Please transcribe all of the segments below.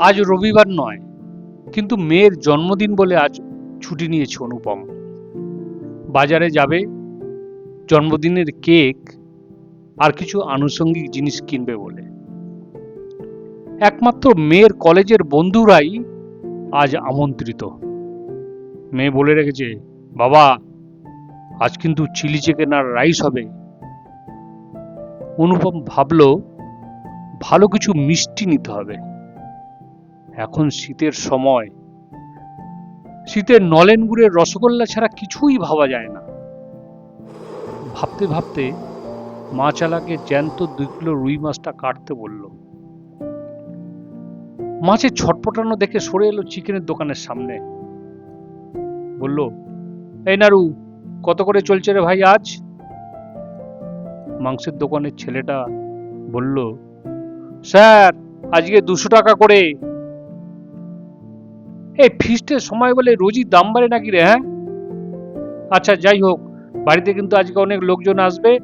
আজ রবিবার নয়, কিন্তু মেয়ের জন্মদিন বলে আজ ছুটি নিয়েছে অনুপম। বাজারে যাবে, জন্মদিনের কেক আর কিছু আনুষঙ্গিক জিনিস কিনবে বলে। একমাত্র মেয়ের কলেজের বন্ধুরাই আজ আমন্ত্রিত। মেয়ে বলে রেখেছে, বাবা, আজ কিন্তু চিলি চিকেন আর রাইস হবে। অনুপম ভাবলো, ভালো কিছু মিষ্টি নিতে হবে। এখন শীতের সময়। শীতের নলেন গুড়ের রসগোল্লা ছাড়া কিছুই ভাবা যায় না। ভাবতে ভাবতে মা চালাকে জ্যান্ত দুই কিলো রুই মাছটা কাটতে বলল। মাছের ছটপটানো দেখে সরে এলো চিকেনের দোকানের সামনে। বলল, এই নারু, কত করে চলছে রে ভাই আজ? মাংসের দোকানের ছেলেটা বলল, স্যার, আজকে দুশো টাকা করে। এই ফিস্টের সময় বলে রোজই দাম বাড়ে নাকি রে হ্যাঁ? আচ্ছা যাই হোক, বাড়িতে কিন্তু আজকে অনেক লোকজন আসবে,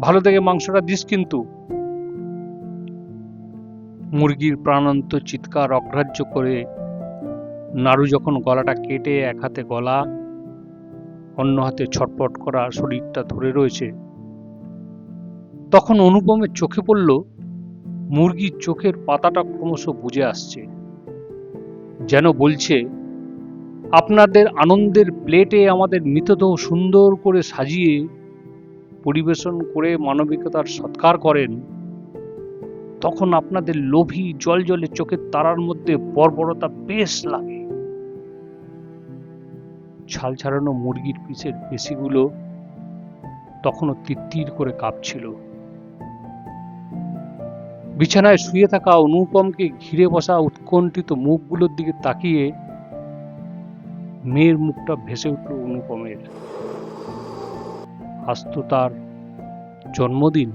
ভালো থেকে মাংসটা দিস কিন্তু। মুরগির প্রাণান্ত চিৎকার অগ্রাহ্য করে নাড়ু যখন গলাটা কেটে এক হাতে গলা, অন্য হাতে ছটপট করা শরীরটা ধরে রয়েছে, তখন অনুপমের চোখে পড়ল, মুরগির চোখের পাতাটা ক্রমশ বুঝে আসছে। যেন বলছে, আপনাদের আনন্দের প্লেটে আমাদের মৃতদেহ সুন্দর করে সাজিয়ে, পরিবেশন করে মানবিকতার সৎকার করেন, তখন আপনাদের লোভী জল জলে চোখের তারার মধ্যে বর্বরতা বেশ লাগে। ছাল ছাড়ানো মুরগির পিসের পেশিগুলো তখনও তিত্তির করে কাঁপছিল। বিছানায় শুয়ে থাকা অনুপমকে ঘিরে বসা উৎকণ্ঠিত মুখগুলোর দিকে তাকিয়ে মেয়ের মুখটা ভেসে উঠল অনুপমের। আজ তো তার জন্মদিন।